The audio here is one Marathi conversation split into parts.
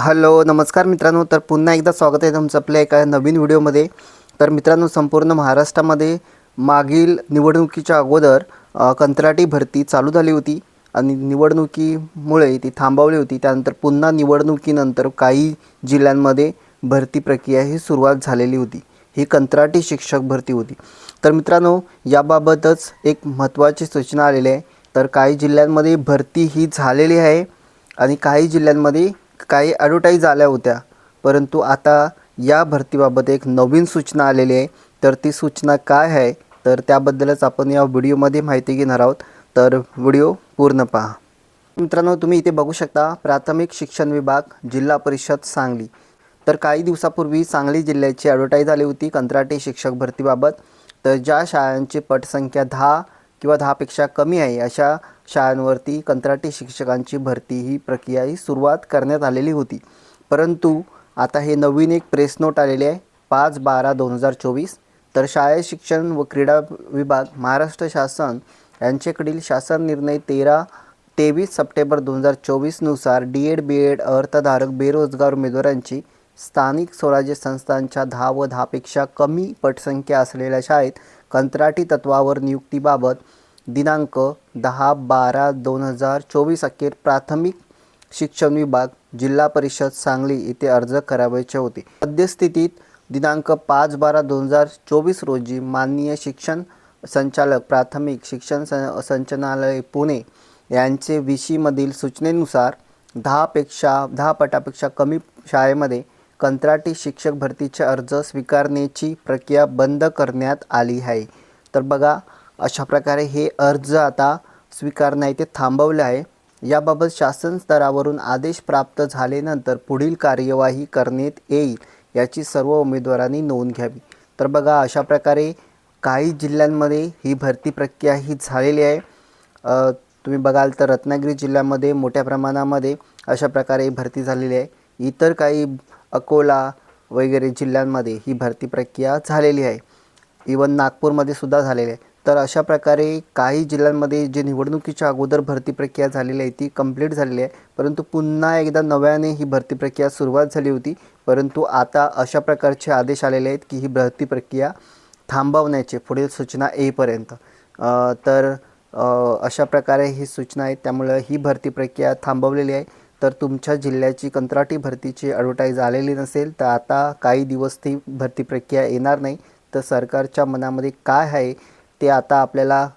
हॅलो नमस्कार मित्रांनो. तर पुन्हा एकदा स्वागत आहे तुमचं आपल्या एका नवीन व्हिडिओमध्ये. तर मित्रांनो संपूर्ण महाराष्ट्रामध्ये मागील निवडणुकीच्या अगोदर कंत्राटी भरती चालू झाली होती. आणि निवडणुकीमुळे ती थांबवली होती. त्यानंतर पुन्हा निवडणुकीनंतर काही जिल्ह्यांमध्ये भरती प्रक्रिया ही सुरुवात झालेली होती. ही कंत्राटी शिक्षक भरती होती. तर मित्रांनो याबाबतच एक महत्त्वाची सूचना आलेली आहे. तर काही जिल्ह्यांमध्ये भरती ही झालेली आहे. आणि काही जिल्ह्यांमध्ये काही ॲडव्हर्टाईज आल्या होत्या. परंतु आता या भरतीबाबत एक नवीन सूचना आलेली आहे. तर ती सूचना काय आहे? तर त्याबद्दलच आपण या व्हिडिओमध्ये माहिती घेणार आहोत. तर व्हिडिओ पूर्ण पहा. मित्रांनो तुम्ही इथे बघू शकता प्राथमिक शिक्षण विभाग जिल्हा परिषद सांगली. तर काही दिवसापूर्वी सांगली जिल्ह्याची ॲडव्हर्टाईज आली होती कंत्राटी शिक्षक भरतीबाबत. तर ज्या शाळांची पटसंख्या दहा किंवा दहापेक्षा कमी आहे अशा शाळांवरती कंत्राटी शिक्षकांची भरती ही प्रक्रिया ही सुरुवात करण्यात आलेली होती. परंतु आता हे नवीन एक प्रेस नोट आलेले आहे पाच बारा दोन हजार चोवीस. तर शाळा शिक्षण व क्रीडा विभाग महाराष्ट्र शासन यांच्याकडील शासन निर्णय तेरा तेवीस सप्टेंबर दोन हजार चोवीसनुसार डी एड बी एड अर्थधारक बेरोजगार उमेदवारांची स्थानिक स्वराज्य संस्थांच्या दहा व दहापेक्षा कमी पटसंख्या असलेल्या शाळेत कंत्राटी तत्वावर नियुक्तीबाबत दिनांक दहा बारा दोन हजार चोवीस अखेर प्राथमिक शिक्षण विभाग जिल्हा परिषद सांगली येथे अर्ज करावयाचे होते. सद्यस्थितीत दिनांक पाच बारा दोन हजार चोवीस रोजी माननीय शिक्षण संचालक प्राथमिक शिक्षण सं संचालनालय पुणे यांचे विशीमधील सूचनेनुसार दहापेक्षा दहा पटापेक्षा कमी शाळेमध्ये कंत्राटी शिक्षक भरतीचे अर्ज स्वीकारण्याची प्रक्रिया बंद करण्यात आली आहे. तर बघा अशा प्रकारे हे अर्ज आता स्वीकारणं ते थांबवले आहे. याबाबत शासन स्तरावरून आदेश प्राप्त झाल्यानंतर पुढील कार्यवाही करण्यात येईल याची सर्व उमेदवारांनी नोंद घ्यावी. तर बघा अशा प्रकारे काही जिल्ह्यांमध्ये ही भरती प्रक्रिया ही झालेली आहे. तुम्ही बघाल तर रत्नागिरी जिल्ह्यामध्ये मोठ्या प्रमाणामध्ये अशा प्रकारे भरती झालेली आहे. इतर काही अकोला वगैरे जिल्ह्यांमध्ये ही भरती प्रक्रिया झालेली आहे. इवन नागपूरमध्ये सुद्धा झालेली आहे. तर अशा प्रकारे काही जिल्ह्यांमध्ये जे निवडणुकीच्या अगोदर भरती प्रक्रिया झालेली आहे ती कंप्लीट झालेली आहे. परंतु पुन्हा एकदा नव्याने ही भरती प्रक्रिया सुरुवात झाली होती. परंतु आता अशा प्रकारचे आदेश आलेले आहेत की ही भरती प्रक्रिया थांबवण्याचे पुढील सूचना येईपर्यंत. तर अशा प्रकारे ही सूचना आहे. त्यामुळं ही भरती प्रक्रिया थांबवलेली आहे. तर तुमच्या जिल्ह्याची कंत्राटी भरतीची ॲडव्हर्टाईज आलेली नसेल तर आता काही दिवस ती भरती प्रक्रिया येणार नाही. तर सरकारच्या मनामध्ये काय आहे? ते आता आपल्याला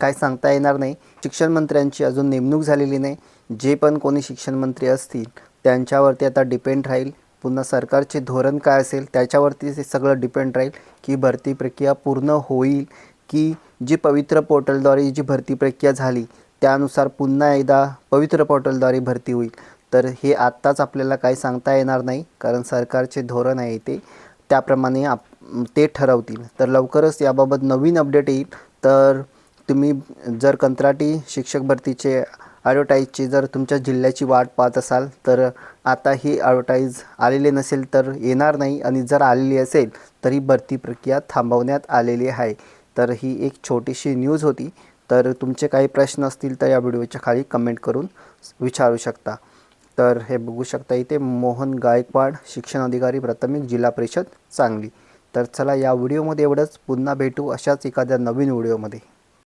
काय सांगता येणार नाही. शिक्षण मंत्र्यांची अजून नेमणूक झालेली नाही. जे पण कोणी शिक्षण मंत्री असतील त्यांच्यावरती आता डिपेंड राहील. पुन्हा सरकारचे धोरण काय असेल त्याच्यावरती ते सगळं डिपेंड राहील की भरती प्रक्रिया पूर्ण होईल की जी पवित्र पोर्टलद्वारे जी भरती प्रक्रिया झाली त्यानुसार पुन्हा एकदा पवित्र पोर्टलद्वारे भरती होईल. तर हे आत्ताच आपल्याला काही सांगता येणार नाही कारण सरकारचे धोरण आहे ते. त्याप्रमाणे आप ते ठरवतील. तर लवकरच याबाबत नवीन अपडेट येईल. तर तुम्ही जर कंत्राटी शिक्षक भरतीचे ॲडव्हर्टाईजची जर तुमच्या जिल्ह्याची वाट पाहत असाल तर आता ही ॲडव्हर्टाईज आलेली नसेल तर येणार नाही. आणि जर आलेली असेल तरी भरती प्रक्रिया थांबवण्यात आलेली आहे. तर ही एक छोटीशी न्यूज होती. तर तुमचे काही प्रश्न असतील तर या व्हिडिओच्या खाली कमेंट करून विचारू शकता. तर हे बघू शकता इथे मोहन गायकवाड शिक्षण अधिकारी प्राथमिक जिल्हा परिषद सांगली. तर चला या व्हिडिओमध्ये एवढंच. पुन्हा भेटू अशाच एखाद्या नवीन व्हिडिओमध्ये.